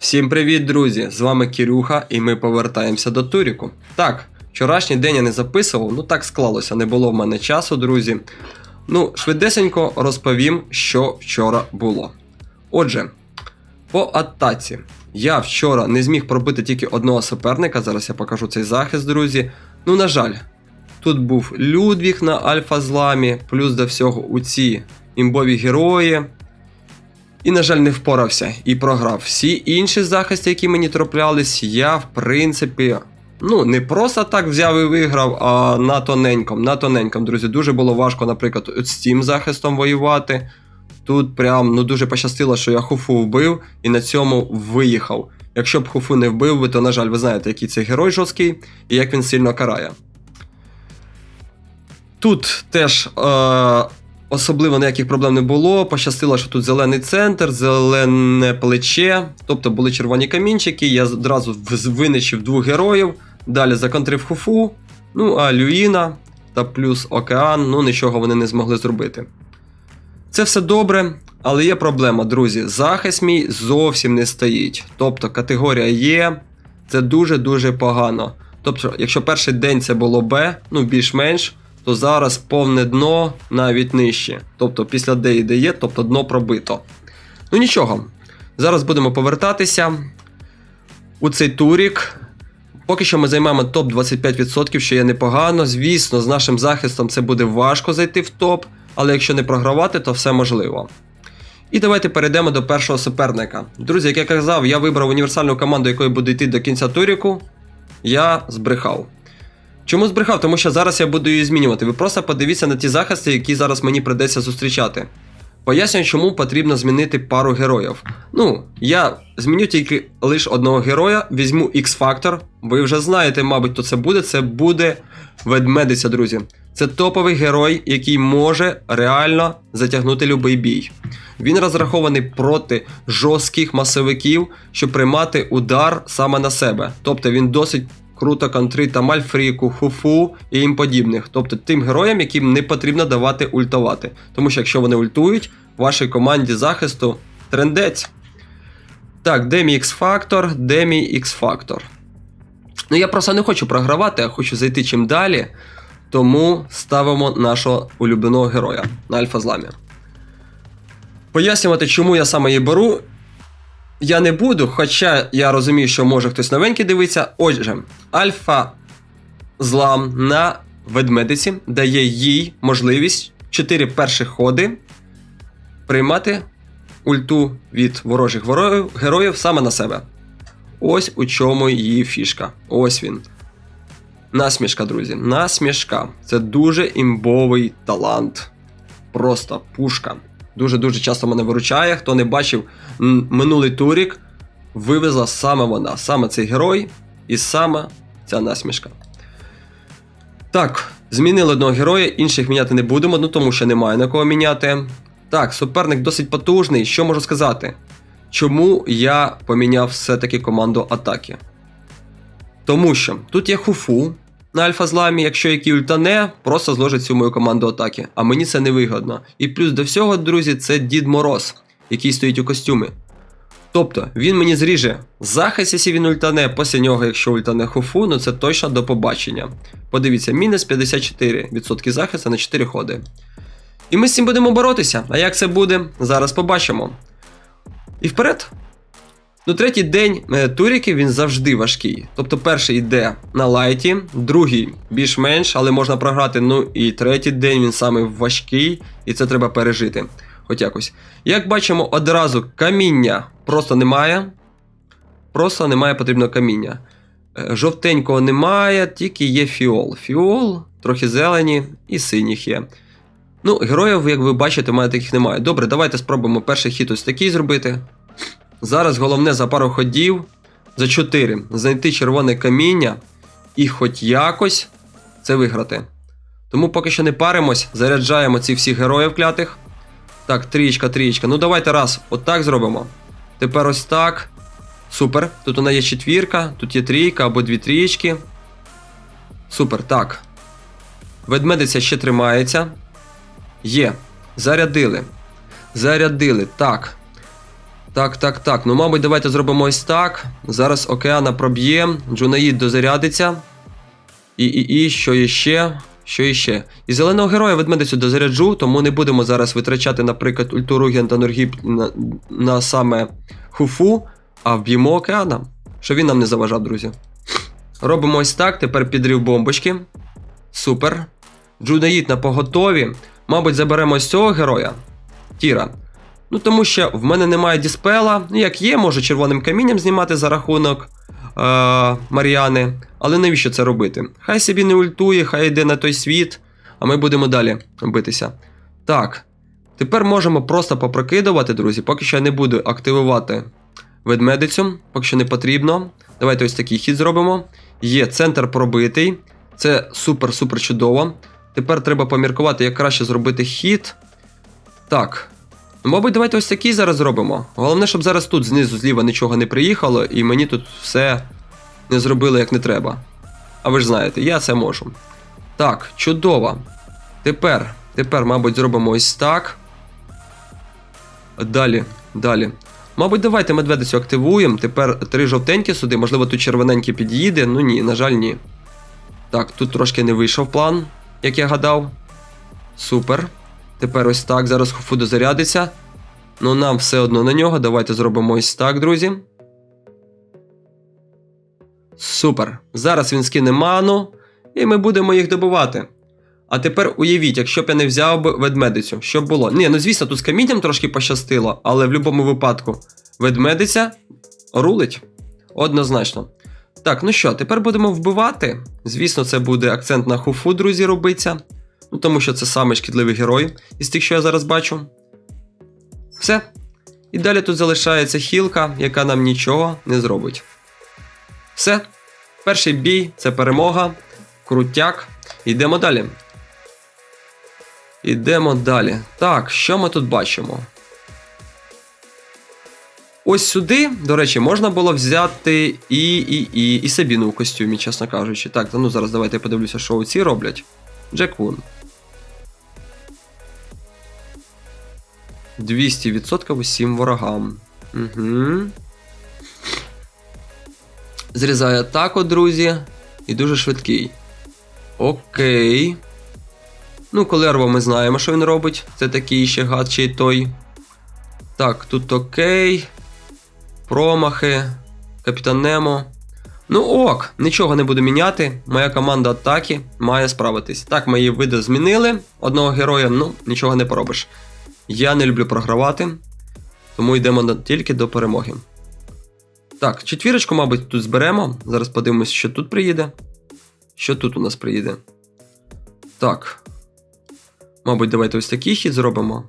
Всім привіт, друзі! З вами Кірюха, і ми повертаємося до Туріку. Так, вчорашній день я не записував, ну так склалося, не було в мене часу, друзі. Ну, швидесенько розповім, що вчора було. Отже, по атаці. Я вчора не зміг пробити тільки одного суперника, зараз я покажу цей захист, друзі. Ну, на жаль, тут був Людвіг на альфа-зламі, плюс до всього у ці імбові герої. І, на жаль, не впорався і програв. Всі інші захисти, які мені траплялись, я, в принципі, ну, не просто так взяв і виграв, а на тоненьком, на тоненьком, друзі. Дуже було важко, наприклад, з цим захистом воювати. Тут прям ну, дуже пощастило, що я хуфу вбив і на цьому виїхав. Якщо б хуфу не вбив би, то, на жаль, ви знаєте, який це герой жорсткий і як він сильно карає. Тут теж е, особливо ніяких проблем не було. Пощастило, що тут зелений центр, зелене плече, тобто були червоні камінчики. Я одразу винищив двох героїв, далі законтрив хуфу, ну а Люїна та плюс океан, ну нічого вони не змогли зробити. Це все добре, але є проблема, друзі. Захист мій зовсім не стоїть. Тобто категорія Є, це дуже-дуже погано. Тобто, якщо перший день це було Б, ну більш-менш, то зараз повне дно навіть нижче. Тобто після Д і де Є, тобто дно пробито. Ну нічого. Зараз будемо повертатися у цей турік. Поки що ми займаємо топ 25%, що є непогано. Звісно, з нашим захистом це буде важко зайти в топ, але якщо не програвати, то все можливо. І давайте перейдемо до першого суперника. Друзі, як я казав, я вибрав універсальну команду, якою буду йти до кінця туріку. Я збрехав. Чому збрехав? Тому що зараз я буду її змінювати. Ви просто подивіться на ті захисти, які зараз мені придеться зустрічати. Пояснюю, чому потрібно змінити пару героїв. Ну, я зміню тільки лише одного героя, візьму X-Factor. Ви вже знаєте, мабуть, хто це буде. Це буде ведмедиця, друзі. Це топовий герой, який може реально затягнути любий бій. Він розрахований проти жорстких масовиків, щоб приймати удар саме на себе. Тобто він досить круто контрить там Альфріку, Хуфу і їм подібних. Тобто тим героям, яким не потрібно давати ультувати. Тому що якщо вони ультують, вашій команді захисту трендець. Так, де мій X-Factor, де мій X-Factor. Ну я просто не хочу програвати, а хочу зайти чим далі. Тому ставимо нашого улюбленого героя на альфа-зламі. Пояснювати, чому я саме її беру, я не буду, хоча я розумію, що може хтось новенький дивиться. Отже, альфа злам на ведмедиці дає їй можливість 4 перші ходи приймати ульту від ворожих героїв саме на себе. Ось у чому її фішка. Ось він. Насмішка, друзі. Насмішка. Це дуже імбовий талант. Просто пушка. Дуже-дуже часто мене виручає. Хто не бачив минулий турік, вивезла саме вона, саме цей герой і саме ця насмішка. Так, змінили одного героя, інших міняти не будемо, ну тому що немає на кого міняти. Так, суперник досить потужний. Що можу сказати? Чому я поміняв все-таки команду атаки? Тому що тут є хуфу на альфа-зламі, якщо який ультане, просто зложить всю мою команду атаки. А мені це не вигодно. І плюс до всього, друзі, це Дід Мороз, який стоїть у костюмі. Тобто він мені зріже захист, якщо він ультане, після нього, якщо ультане хуфу, ну це точно до побачення. Подивіться, мінус 54% захисту на 4 ходи. І ми з цим будемо боротися. А як це буде, зараз побачимо. І вперед. Ну, третій день е, туріків він завжди важкий. Тобто перший йде на лайті, другий більш-менш, але можна програти. Ну і третій день він саме важкий, і це треба пережити. Хоч якось. Як бачимо, одразу каміння просто немає. Просто немає потрібного каміння. Е, Жовтенького немає, тільки є фіол. Фіол, трохи зелені і синіх є. Ну, героїв, як ви бачите, у мене таких немає. Добре, давайте спробуємо перший хід ось такий зробити. Зараз головне за пару ходів, за 4, знайти червоне каміння і хоч якось це виграти. Тому поки що не паримось, заряджаємо ці всіх героїв клятих. Так, трієчка, трієчка. Ну давайте раз, отак зробимо. Тепер ось так. Супер. Тут у нас є четвірка, тут є трійка або дві трієчки. Супер, так. Ведмедиця ще тримається. Є. Зарядили. Зарядили. Так. Так, так, так. Ну, мабуть, давайте зробимо ось так. Зараз океана проб'є, Джунаїд дозарядиться. І, і, і, що іще? Що іще? І зеленого героя ведмедицю дозаряджу, тому не будемо зараз витрачати, наприклад, ультуруген та норгіп на, на саме хуфу, а вб'ємо океана. Щоб він нам не заважав, друзі. Робимо ось так, тепер підрив бомбочки. Супер. Джунаїд на поготові. Мабуть, заберемо ось цього героя. Тіра. Ну, тому що в мене немає діспела. Ну, як є, можу червоним камінням знімати за рахунок е- Мар'яни. Але навіщо це робити? Хай собі не ультує, хай йде на той світ, а ми будемо далі битися. Так. Тепер можемо просто попрокидувати, друзі. Поки що я не буду активувати ведмедицю, поки що не потрібно. Давайте ось такий хід зробимо. Є центр пробитий. Це супер-супер чудово. Тепер треба поміркувати, як краще зробити хід. Так. Мабуть, давайте ось такий зараз зробимо. Головне, щоб зараз тут знизу зліва нічого не приїхало, і мені тут все не зробили як не треба. А ви ж знаєте, я це можу. Так, чудово. Тепер, тепер, мабуть, зробимо ось так. Далі, далі. Мабуть, давайте медведицю активуємо. Тепер три жовтенькі сюди, можливо, тут червоненький під'їде. Ну ні, на жаль, ні. Так, тут трошки не вийшов план, як я гадав. Супер. Тепер ось так. Зараз хуфу дозарядиться. Ну, нам все одно на нього. Давайте зробимо ось так, друзі. Супер. Зараз він скине ману, і ми будемо їх добувати. А тепер уявіть, якщо б я не взяв би ведмедицю, що б було? Ні, ну звісно, тут з камінням трошки пощастило, але в будь-якому випадку ведмедиця рулить. Однозначно. Так, ну що, тепер будемо вбивати. Звісно, це буде акцент на хуфу, друзі, робиться. Ну, тому що це самий шкідливий герой із тих, що я зараз бачу. Все. І далі тут залишається хілка, яка нам нічого не зробить. Все. Перший бій це перемога. Крутяк. Йдемо далі. Йдемо далі. Так, що ми тут бачимо? Ось сюди, до речі, можна було взяти і і, і, і Сабіну у костюмі, чесно кажучи. Так, ну зараз давайте подивлюся, що оці роблять. Джек Вун. 200% усім ворогам. Угу. Зрізає атаку, друзі. І дуже швидкий. Окей. Ну, Колерво ми знаємо, що він робить. Це такий ще гад, той. Так, тут окей. Промахи. Капітан Немо. Ну ок, нічого не буду міняти. Моя команда атаки має справитись. Так, мої види змінили. Одного героя, ну, нічого не поробиш. Я не люблю програвати, тому йдемо тільки до перемоги. Так, четвірочку, мабуть, тут зберемо. Зараз подивимось, що тут приїде. Що тут у нас приїде? Так. Мабуть, давайте ось такий хід зробимо.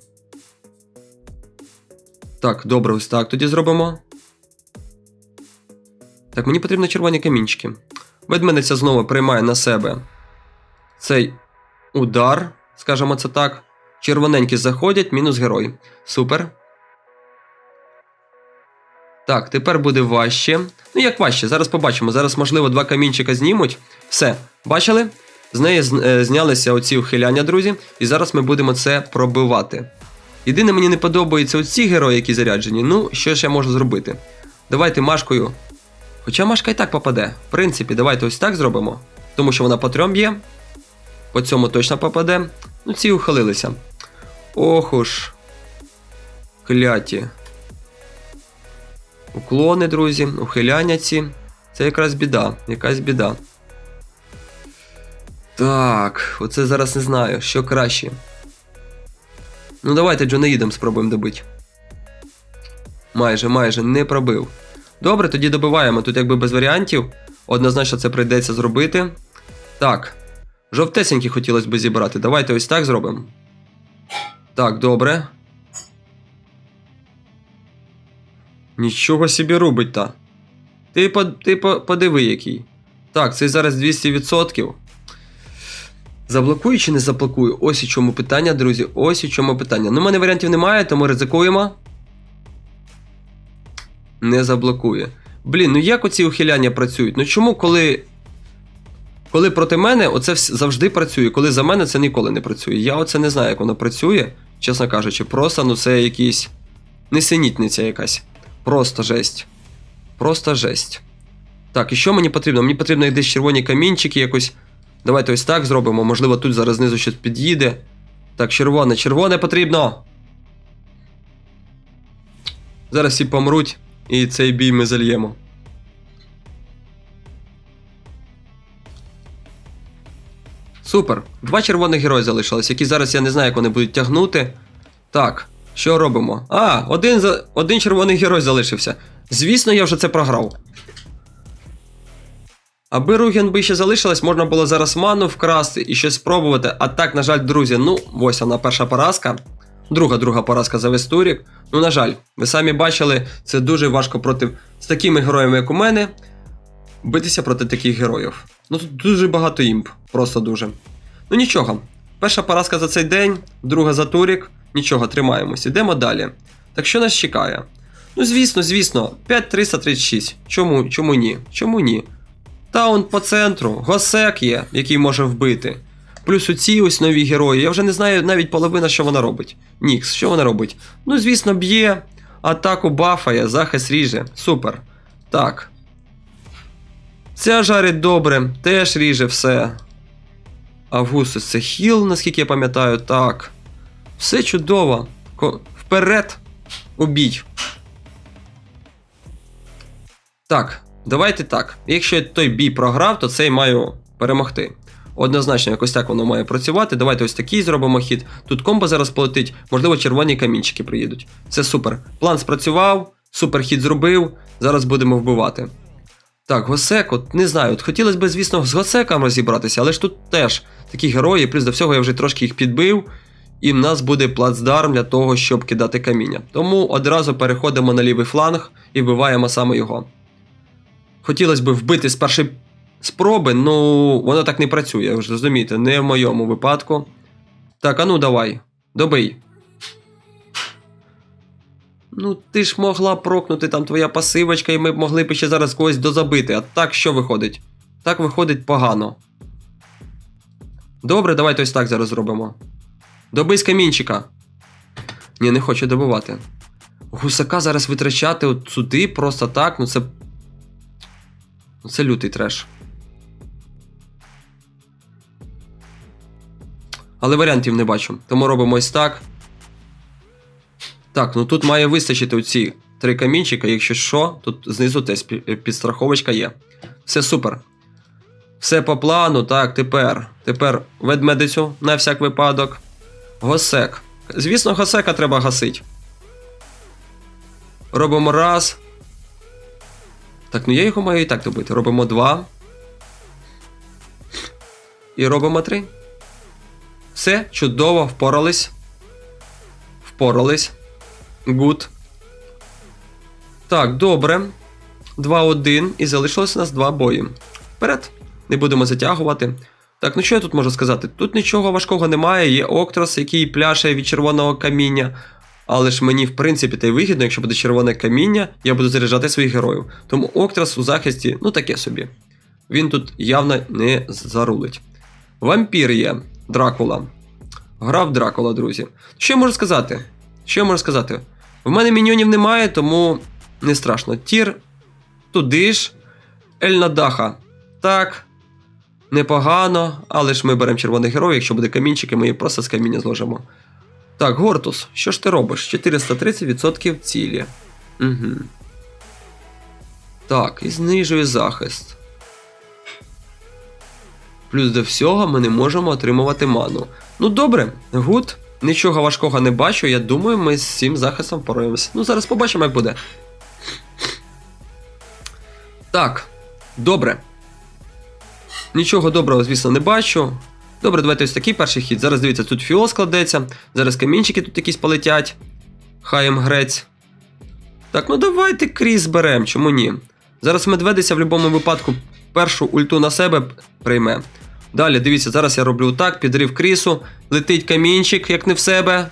Так, добре, ось так тоді зробимо. Так, мені потрібні червоні камінчики. Ведмедиця знову приймає на себе цей удар, скажімо це так. Червоненькі заходять, мінус герой. Супер. Так, тепер буде важче. Ну, як важче, зараз побачимо. Зараз, можливо, два камінчика знімуть. Все, бачили? З неї е, знялися оці ухиляння, друзі, і зараз ми будемо це пробивати. Єдине, мені не подобаються оці герої, які заряджені. Ну, що ж я можу зробити? Давайте машкою. Хоча машка і так попаде. В принципі, давайте ось так зробимо. Тому що вона по трьом б'є. По цьому точно попаде. Ну, ці ухилилися. Ох уж. Кляті. Уклони, друзі, ухиляння ці. Це якраз біда. Якась біда. Так, оце зараз не знаю, що краще. Ну, давайте Джонаїдом спробуємо добити. Майже, майже не пробив. Добре, тоді добиваємо. Тут якби без варіантів. Однозначно це прийдеться зробити. Так. Жовтесенькі хотілося б зібрати. Давайте ось так зробимо. Так, добре. Нічого собі робить та. Ти, по, ти по, подиви який. Так, це зараз 200%. Заблокую чи не заблокую? Ось у чому питання, друзі. Ось у чому питання. Ну, в мене варіантів немає, тому ризикуємо. Не заблокує. Блін, ну як оці ухиляння працюють? Ну чому, коли. Коли проти мене, оце завжди працює, коли за мене це ніколи не працює. Я оце не знаю, як воно працює, чесно кажучи. Просто ну це якийсь несенітниця якась. Просто жесть. Просто жесть. Так, і що мені потрібно? Мені потрібно десь червоні камінчики якось. Давайте ось так зробимо. Можливо, тут зараз знизу щось під'їде. Так, червоне, червоне потрібно. Зараз всі помруть, і цей бій ми зальємо. Супер. Два червоних герої залишилось, які зараз я не знаю, як вони будуть тягнути. Так, що робимо? А, один, за... один червоний герой залишився. Звісно, я вже це програв. Аби Руген би ще залишилась, можна було зараз ману вкрасти і щось спробувати. А так, на жаль, друзі, ну, ось вона перша поразка. Друга друга поразка за весь. Ну, на жаль, ви самі бачили, це дуже важко проти з такими героями, як у мене, битися проти таких героїв. Ну тут дуже багато імп, просто дуже. Ну нічого. Перша поразка за цей день, друга за турік. Нічого, тримаємось. Ідемо далі. Так що нас чекає? Ну, звісно, звісно, 5336. Чому, чому ні? Чому ні? Таун по центру, Госек є, який може вбити. Плюс у ці ось нові герої. Я вже не знаю навіть половина, що вона робить. Нікс, що вона робить? Ну, звісно, б'є, атаку бафає, захист ріже. Супер. Так. Ця жарить добре, теж ріже все. Августус це хіл, наскільки я пам'ятаю, так. Все чудово. Ко- Вперед! Убій. Так, давайте так. Якщо я той бій програв, то цей маю перемогти. Однозначно, якось так воно має працювати. Давайте ось такий зробимо хід. Тут комбо зараз полетить, можливо, червоні камінчики приїдуть. Це супер. План спрацював, супер хід зробив. Зараз будемо вбивати. Так, Госек, от не знаю, от хотілося б, звісно, з Госеком розібратися, але ж тут теж такі герої, плюс до всього я вже трошки їх підбив, і в нас буде плацдарм для того, щоб кидати каміння. Тому одразу переходимо на лівий фланг і вбиваємо саме його. Хотілося б вбити з першої спроби, ну воно так не працює, ви ж розумієте, не в моєму випадку. Так, а ну давай, добий. Ну, ти ж могла прокнути там твоя пасивочка, і ми б могли б ще зараз когось дозабити. А так що виходить? Так виходить погано. Добре, давайте ось так зараз зробимо. Добий з камінчика. Ні, не хочу добивати. Гусака зараз витрачати от сюди просто так, ну це. Ну це лютий треш. Але варіантів не бачу. Тому робимо ось так. Так, ну тут має вистачити оці три камінчика, якщо що, тут знизу теж підстраховочка є. Все супер. Все по плану, так, тепер. Тепер ведмедицю на всяк випадок. Госек. Звісно, госека треба гасити. Робимо раз. Так, ну я його маю і так добити. Робимо два. І робимо три. Все, чудово, впорались. Впорались. Гуд. Так, добре. 2-1. І залишилось у нас два бої. Вперед. Не будемо затягувати. Так, ну що я тут можу сказати? Тут нічого важкого немає. Є Октрос, який пляше від червоного каміння. Але ж мені, в принципі, та й вигідно, якщо буде червоне каміння, я буду заряджати своїх героїв. Тому Октрос у захисті, ну таке собі. Він тут явно не зарулить. Вампір є. Дракула. Грав Дракула, друзі. Що я можу сказати? Що я можу сказати? В мене міньйонів немає, тому не страшно. Тір туди ж. Ельнадаха. Так. Непогано, але ж ми беремо червоних героїв, якщо буде камінчики, ми її просто з каміння зложимо. Так, Гортус, що ж ти робиш? 430% цілі. Угу. Так, і знижує захист. Плюс до всього ми не можемо отримувати ману. Ну добре, гуд. Нічого важкого не бачу, я думаю, ми з цим захистом впораємося. Ну, зараз побачимо, як буде. Так, добре. Нічого доброго, звісно, не бачу. Добре, давайте ось такий перший хід. Зараз дивіться, тут фіол складеться. Зараз камінчики тут якісь полетять. Хаєм грець. Так, ну давайте кріс берем, чому ні? Зараз медведиця в будь-якому випадку першу ульту на себе прийме. Далі, дивіться, зараз я роблю так, підрив крісу, летить камінчик, як не в себе.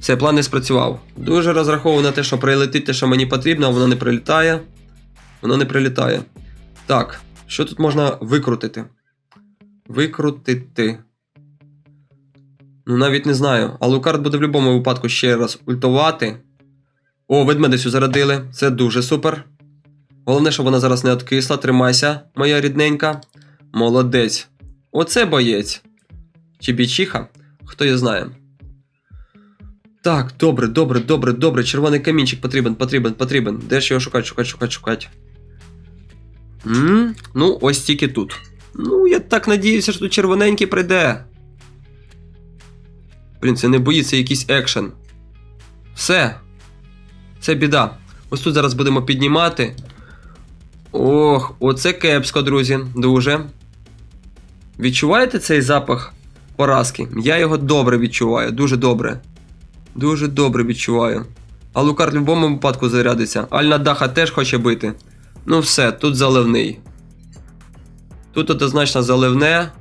Все, план не спрацював. Дуже розраховую на те, що прилетить те, що мені потрібно, а воно не прилітає. Воно не прилітає. Так, що тут можна викрутити? Викрутити. Ну, навіть не знаю. Але Лукард буде в будь-якому випадку ще раз ультувати. О, ведмедицю зарядили. Це дуже супер. Головне, щоб вона зараз не откисла. Тримайся, моя рідненька. Молодець. Оце боєць. Чи бічиха? Хто її знає. Так, добре, добре, добре, добре. Червоний камінчик потрібен, потрібен, потрібен. Де ж його шукати, шукати, шукати, шукати. м Ну, ось тільки тут. Ну, я так надіюся, що тут червоненький прийде. Блін, це не боїться якийсь екшен. Все. Це біда. Ось тут зараз будемо піднімати. Ох, оце кепсько, друзі. Дуже. Відчуваєте цей запах поразки? Я його добре відчуваю, дуже добре. Дуже добре відчуваю. А Лукар в будь-якому випадку зарядиться. Альна Даха теж хоче бити. Ну все, тут заливний. Тут однозначно заливне.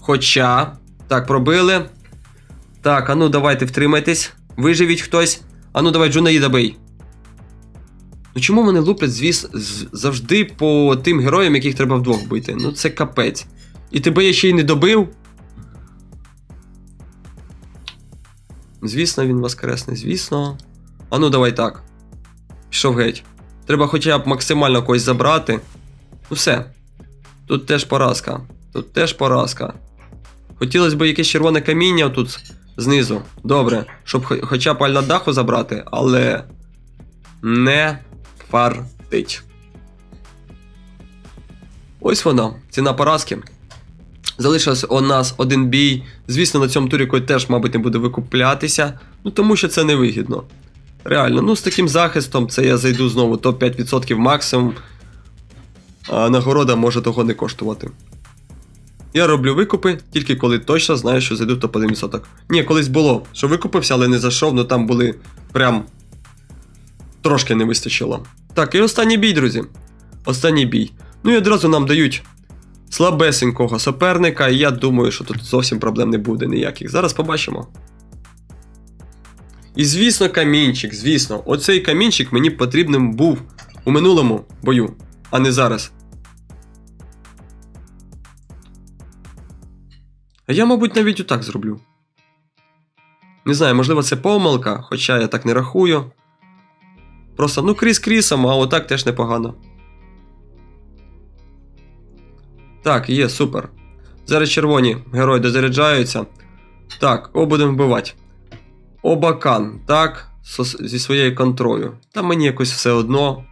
Хоча. Так, пробили. Так, а ну давайте втримайтесь. Виживіть хтось. А ну давай, Джунаїда бий. Ну чому мене луплять звіс... завжди по тим героям, яких треба вдвох бити? Ну це капець. І тебе я ще й не добив. Звісно, він воскресне, звісно. А ну давай так. Пішов геть. Треба хоча б максимально когось забрати. Ну все. Тут теж поразка. Тут теж поразка. Хотілося б якесь червоне каміння тут знизу. Добре, щоб хо- хоча б на даху забрати, але не фартить. Ось воно, ціна поразки. Залишився у нас один бій. Звісно, на цьому турі кой теж, мабуть, не буде викуплятися. Ну тому що це невигідно. Реально, ну з таким захистом це я зайду знову топ-5% максимум. А нагорода може того не коштувати. Я роблю викупи тільки коли точно знаю, що зайду в топ-1%. Ні, колись було, що викупився, але не зайшов, ну там були прям трошки не вистачило. Так, і останній бій, друзі. Останній бій. Ну і одразу нам дають слабесенького суперника, і я думаю, що тут зовсім проблем не буде ніяких. Зараз побачимо. І звісно, камінчик, звісно, оцей камінчик мені потрібним був у минулому бою, а не зараз. А я, мабуть, навіть отак зроблю. Не знаю, можливо, це помилка, хоча я так не рахую. Просто, ну, кріс крісом, а отак теж непогано. Так, є, супер. Зараз червоні герої дозаряджаються. Так, кого будемо вбивати? Обакан, так, зі своєю контролю. Та мені якось все одно.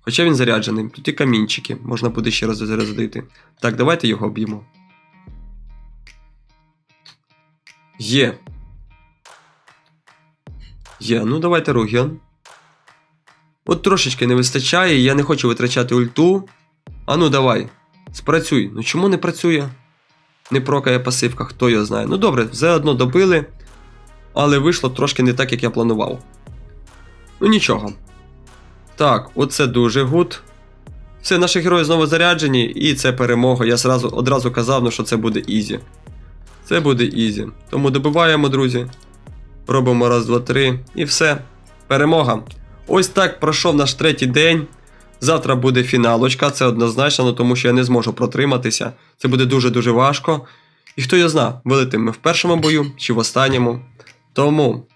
Хоча він заряджений. Тут і камінчики, можна буде ще раз зарядити. Так, давайте його об'ємо. Є. Є, ну давайте Ругіон. От трошечки не вистачає, я не хочу витрачати ульту. А ну давай. Спрацюй. Ну чому не працює? Не прокає пасивка, хто його знає. Ну добре, все одно добили. Але вийшло трошки не так, як я планував. Ну нічого. Так, оце дуже гуд. Все, наші герої знову заряджені, і це перемога. Я зразу, одразу казав, ну, що це буде ізі. Це буде ізі. Тому добиваємо, друзі. Робимо раз, два, три. І все. Перемога. Ось так пройшов наш третій день. Завтра буде фіналочка, це однозначно, ну, тому що я не зможу протриматися. Це буде дуже-дуже важко. І хто його зна, вилетимо ми в першому бою чи в останньому. Тому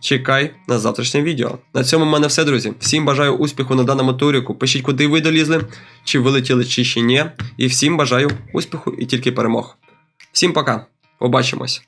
чекай на завтрашнє відео. На цьому в мене все, друзі. Всім бажаю успіху на даному туріку. Пишіть, куди ви долізли, чи вилетіли, чи ще ні. І всім бажаю успіху і тільки перемог. Всім пока. Побачимось.